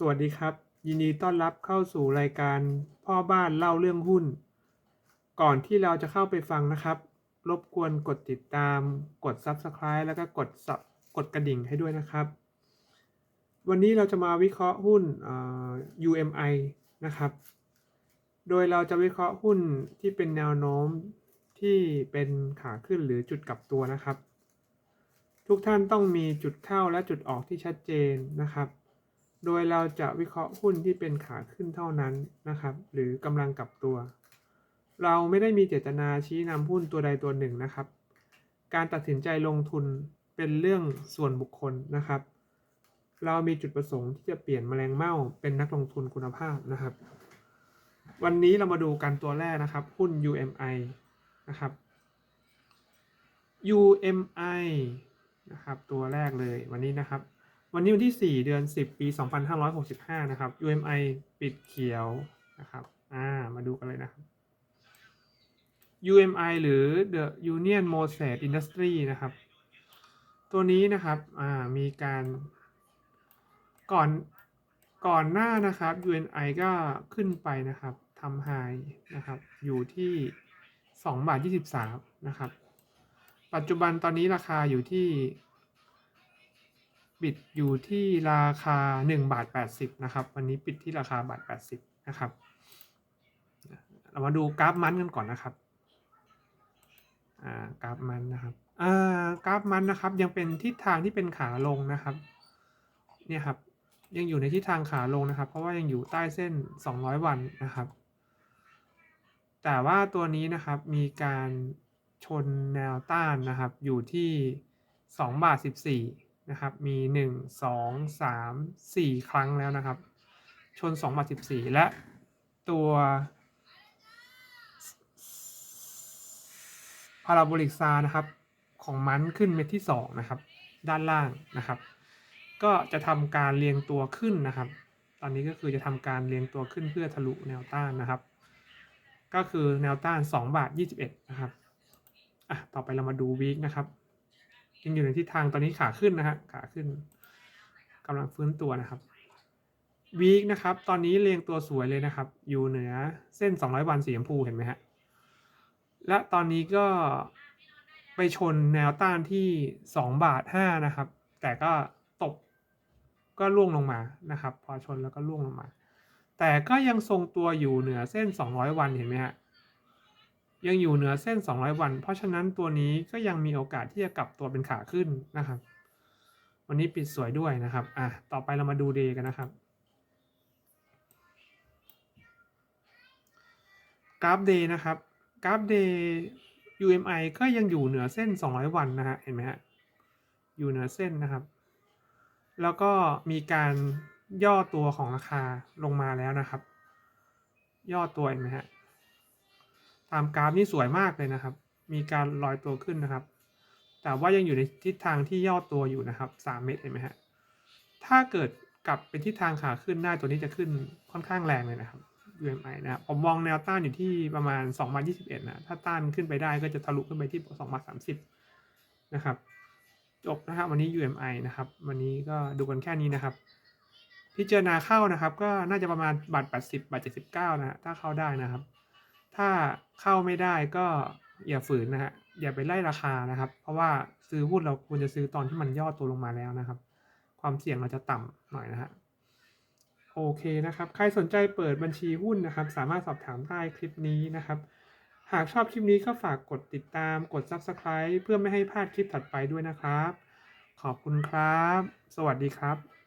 สวัสดีครับ ยินดีต้อนรับเข้าสู่รายการพ่อบ้านเล่าเรื่องหุ้น ก่อนที่เราจะเข้าไปฟังนะครับ รบกวนกดติดตาม กด Subscribe แล้วก็กดกดกระดิ่งให้ด้วยนะครับ วันนี้เราจะมาวิเคราะห์หุ้นเอ่อ UMI นะครับ โดยเราจะวิเคราะห์หุ้นที่เป็นแนวโน้มที่เป็นขาขึ้นหรือจุดกลับตัวนะครับ ทุกท่านต้องมีจุดเข้าและจุดออกที่ชัดเจนนะครับ โดยเราจะวิเคราะห์หุ้นที่เป็นขาขึ้นเท่านั้นนะครับ หรือกำลังกลับตัว เราไม่ได้มีเจตนาชี้นำหุ้นตัวใดตัวหนึ่งนะครับ การตัดสินใจลงทุนเป็นเรื่องส่วนบุคคลนะครับ เรามีจุดประสงค์ที่จะเปลี่ยนแมลงเม่าเป็นนักลงทุนคุณภาพนะครับ วันนี้เรามาดูกันตัวแรกนะครับ หุ้น UMI นะครับ UMI นะครับ ตัวแรกเลยวันนี้นะครับ วันนี้วันที่ 4 เดือน 10 ปี 2565 นะครับ UMI ปิดเขียวนะครับ อ่า มาดูกันเลยนะครับ UMI หรือ The Union Mosaic Industry นะครับ ตัวนี้นะครับ อ่า มีการก่อนก่อนหน้านะครับ UNI ก็ขึ้นไปนะครับทำไฮนะครับ อยู่ที่ 2 บาท 23 นะครับ ปัจจุบันตอนนี้ราคาอยู่ที่ ปิดอยู่ที่ราคา1บาท80นะครับ วันนี้ปิดที่ราคาบาท80นะครับ เรามาดูกราฟมันกันก่อนนะครับอ่ากราฟมันนะครับอ่ากราฟมันนะครับยังเป็นทิศทางที่เป็นขาลงนะครับ เนี่ยครับยังอยู่ในทิศทางขาลงนะครับ เพราะว่ายังอยู่ใต้เส้น 200 วันนะครับ แต่ว่าตัวนี้นะครับมีการชนแนวต้านนะครับ อยู่ที่2บาท14 นะครับ มี 1 2 3 4 ครั้งแล้วนะครับ ชน2บาท14 และตัวพาราโบลิกซานะครับ ของมันขึ้นเม็ดที่ 2 นะครับ ด้านล่างนะครับ ก็จะทำการเรียงตัวขึ้นนะครับ ตอนนี้ก็คือจะทำการเรียงตัวขึ้นเพื่อทะลุแนวต้านนะครับ ก็คือแนวต้าน 2 บาท 21 นะครับอะต่อไปเรามาดูวีคนะครับ ยังอยู่ในทิศทางตอนนี้ขาขึ้นนะฮะขาขึ้นกำลังฟื้นตัวนะครับวีคนะครับ ตอนนี้เรียงตัวสวยเลยนะครับ อยู่เหนือเส้น 200 วันสีชมพูเห็นไหมฮะ และตอนนี้ก็ไปชนแนวต้านที่ 2 บาท 5 นะครับ แต่ก็ตกก็ล่วงลงมานะครับ พอชนแล้วก็ล่วงลงมา แต่ก็ยังทรงตัวอยู่เหนือเส้น 200 วันเห็นไหมฮะ ยังอยู่เหนือเส้น 200 วัน เพราะฉะนั้นตัวนี้ก็ยังมีโอกาสที่จะกลับตัวเป็นขาขึ้นนะครับ วันนี้ปิดสวยด้วยนะครับ อะ ต่อไปเรามาดูเดย์กันนะครับ กราฟเดย์นะครับ กราฟเดย์ UMI ก็ยังอยู่เหนือเส้น 200 วันนะฮะ เห็นไหมฮะ อยู่เหนือเส้นนะครับ แล้วก็มีการย่อตัวของราคาลงมาแล้วนะครับ ย่อตัวเห็นไหมฮะ ตามกราฟนี่สวยมากเลยนะครับ มีการลอยตัวขึ้นนะครับ แต่ว่ายังอยู่ในทิศทางที่ย่อตัวอยู่นะครับ3เมตรเห็นไหมฮะถ้าเกิดกลับเป็นทิศทางขาขึ้นได้ตัวนี้จะขึ้นค่อนข้างแรงเลยนะครับ UMI นะครับผมมองแนวต้านอยู่ที่ประมาณ2บาท21นะถ้าต้านขึ้นไปได้ก็จะทะลุขึ้นไปที่2บาท30นะครับจบนะครับวันนี้ UMI นะครับ วันนี้ก็ดูกันแค่นี้นะครับ พิจารณาเข้านะครับ ก็น่าจะประมาณบาท80บาท79นะฮะถ้าเข้าได้นะครับ ถ้าเข้าไม่ได้ก็อย่าฝืนนะฮะอย่าไปไล่ราคานะครับ เพราะว่าซื้อหุ้นเราควรจะซื้อตอนที่มันย่อตัวลงมาแล้วนะครับ ความเสี่ยงเราจะต่ำหน่อยนะฮะโอเคนะครับ ใครสนใจเปิดบัญชีหุ้นนะครับ สามารถสอบถามใต้คลิปนี้นะครับ หากชอบคลิปนี้ก็ฝากกดติดตามกด Subscribe เพื่อไม่ให้พลาดคลิปถัดไปด้วยนะครับ ขอบคุณครับ สวัสดีครับ